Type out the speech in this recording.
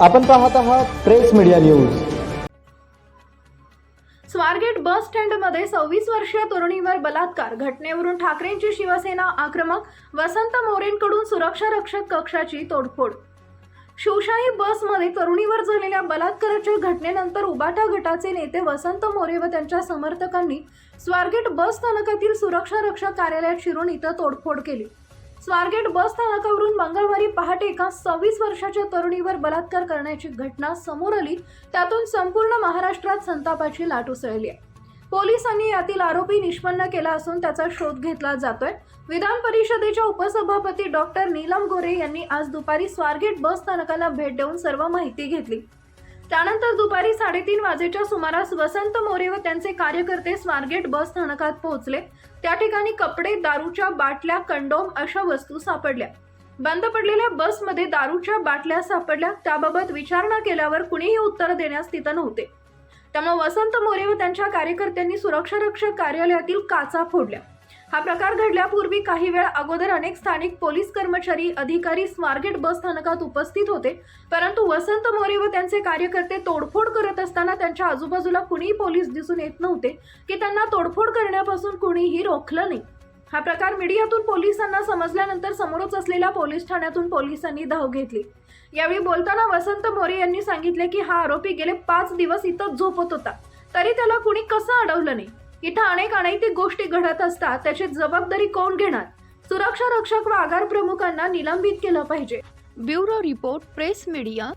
आपण पाहत आहात press media news. Swargate bus स्टँडमध्ये सव्वीस वर्षीय तरुणीवर बलात्कार. घटनेवरून ठाकरेंची शिवसेना आक्रमक वसंत मोरेंकडून सुरक्षा रक्षक कक्षाची तोडफोड. शिवशाही बसमध्ये तरुणीवर झालेल्या बलात्काराच्या घटनेनंतर उबाटा गटाचे नेते वसंत मोरे व त्यांच्या समर्थकांनी स्वारगेट बस स्थानकातील सुरक्षा रक्षक कार्यालयात शिरून इथं तोडफोड केली. स्वारगेट बस स्थानकावरून मंगळवारी पहाटे एका सव्वीस वर्षाच्या तरुणीवर बलात्कार करण्याची घटना समोर आली. त्यातून संपूर्ण महाराष्ट्रात संतापाची लाट उसळली आहे. पोलिसांनी यातील आरोपी निष्पन्न केला असून त्याचा शोध घेतला जातोय. विधान परिषदेच्या उपसभापती डॉक्टर नीलम गोरे यांनी आज दुपारी स्वारगेट बस स्थानकाला भेट देऊन सर्व माहिती घेतली. त्यानंतर दुपारी साडेतीन वाजेच्या सुमारास वसंत मोरे व त्यांचे कार्यकर्ते स्वारगेट बस स्थानकात पोहोचले. त्या ठिकाणी कपडे दारूच्या बाटल्या कंडोम अशा वस्तू सापडल्या. बंद पडलेल्या बसमध्ये दारूच्या बाटल्या सापडल्या. त्याबाबत विचारणा केल्यावर कुणीही उत्तर देण्यास तिथं नव्हते. त्यामुळे वसंत मोरे व त्यांच्या कार्यकर्त्यांनी सुरक्षा रक्षक कार्यालयातील काचा फोडल्या. हा प्रकार घडल्यापूर्वी काही वेळ अगोदर अनेक स्थानिक पोलीस कर्मचारी अधिकारी स्वारगेट बस स्थानकात उपस्थित होते. परंतु वसंत मोरे व त्यांचे कार्यकर्ते तोडफोड करत असताना त्यांच्या आजूबाजूला कुणीही पोलीस दिसून येत नव्हते की त्यांना तोडफोड करण्यापासून कुणीही रोखलं नाही. हा प्रकार मीडियातून पोलिसांना समजल्यानंतर समोरच असलेल्या पोलीस ठाण्यातून पोलिसांनी धाव घेतली. यावेळी बोलताना वसंत मोरे यांनी सांगितले की हा आरोपी गेले पाच दिवस इथं झोपत होता. तरी त्याला कुणी कसं अडवलं नाही? इथं अनेक अनैतिक गोष्टी घडत असतात त्याची जबाबदारी कोण घेणार? सुरक्षा रक्षक व आगार प्रमुखांना निलंबित केलं पाहिजे. Bureau report press media.